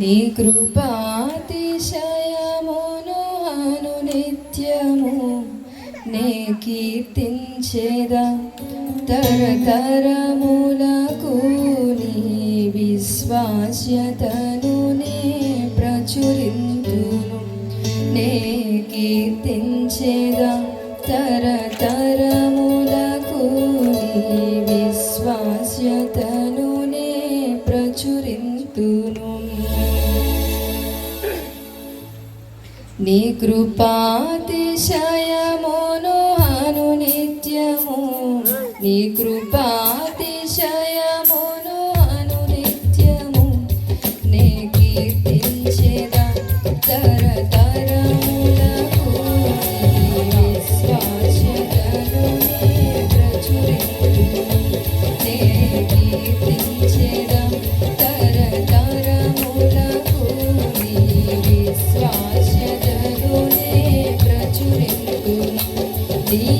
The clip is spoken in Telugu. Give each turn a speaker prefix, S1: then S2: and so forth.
S1: నీ కృపాతిశయమును అను నిత్యము. నే కీర్తించేదా తరతరములకు నీ విశ్వాస్యతను నే ప్రచురింతును. నే కీర్తించేదా తర నీ కృపాతిశయమును అను నిత్యము నీ కృపా నీ